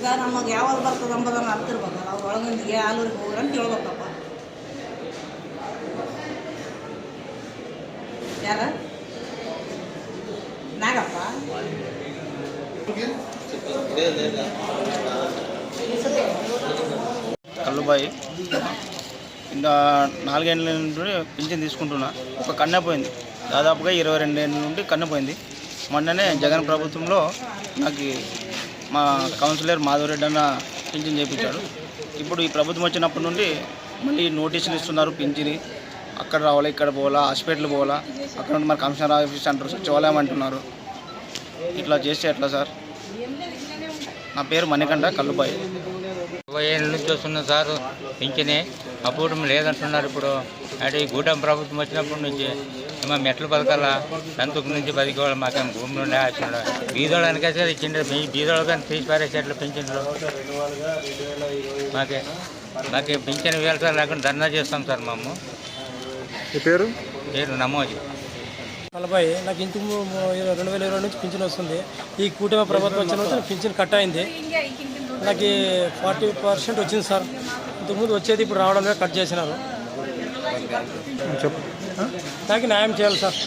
ಈಗ ನಮಗೆ ಯಾವಾಗ ಬರ್ತದೆ ಅಂಬೋದನ್ನು ಅರ್ತಿರ್ಬೇಕಲ್ಲ ಅವ್ರು ಒಳಗೊಂದಿಗೆ ಆಲೂರಿಗೆ ಹೋಗ್ರಿ ಅಂತ ಹೇಳ್ಬೇಕಪ್ಪ ಯಾರ ನಾಗಪ್ಪ కల్లుబాయి ఇంకా నాలుగేళ్ళ నుండి పింఛన్ తీసుకుంటున్నా ఒక కన్నె పోయింది దాదాపుగా ఇరవై రెండేళ్ళ నుండి కన్నె పోయింది మొన్ననే జగన్ ప్రభుత్వంలో నాకు మా కౌన్సిలర్ మాధవరెడ్డి అన్న పింఛన్ చేయించాడు ఇప్పుడు ఈ ప్రభుత్వం వచ్చినప్పటి నుండి మళ్ళీ నోటీసులు ఇస్తున్నారు పింఛని. అక్కడ రావాలా ఇక్కడ పోవాలా హాస్పిటల్ పోవాలా అక్కడ నుండి మరి కమిషనర్ ఆఫీస్ అంటారు సచివాలయం అంటున్నారు. ఇట్లా చేస్తే ఎట్లా సార్? నా పేరు మణికంఠ కల్లుబాయి. ఇరవై ఏళ్ళ నుంచి వస్తున్న సార్ పింఛనే. అప్పుడు లేదంటున్నారు ఇప్పుడు. అంటే ఈ కూటమి ప్రభుత్వం వచ్చినప్పటి నుంచి ఏమో మెట్లు బతకాలా సంతుకు నుంచి బతికేవాళ్ళు మాకేం భూమి నుండి ఆశ బీదోళ్ళనికే సార్ ఇచ్చిండ్రు. మీ బీదోళ్ళు కానీ తీసి పారేసేట్లు పింఛన్లు మాకే మాకే పింఛన్ వేలు సార్ లేకుండా ధర్నా చేస్తాం సార్ మేము. మీ పేరు? పేరు నమోజీ. నలభై నాకు ము- ము- ఇరవై- రెండు వేల ఇరవై నుంచి పింఛన్ వస్తుంది. ఈ కూటమి ప్రభుత్వం వచ్చిన పింఛన్ కట్ అయింది. నాకు ఫార్టీ పర్సెంట్ వచ్చింది సార్. ఇంతకుముందు వచ్చేది ఇప్పుడు రావడం లేదు కట్ చేసినారు. చెప్పు. నాకు న్యాయం చేయాలి సార్.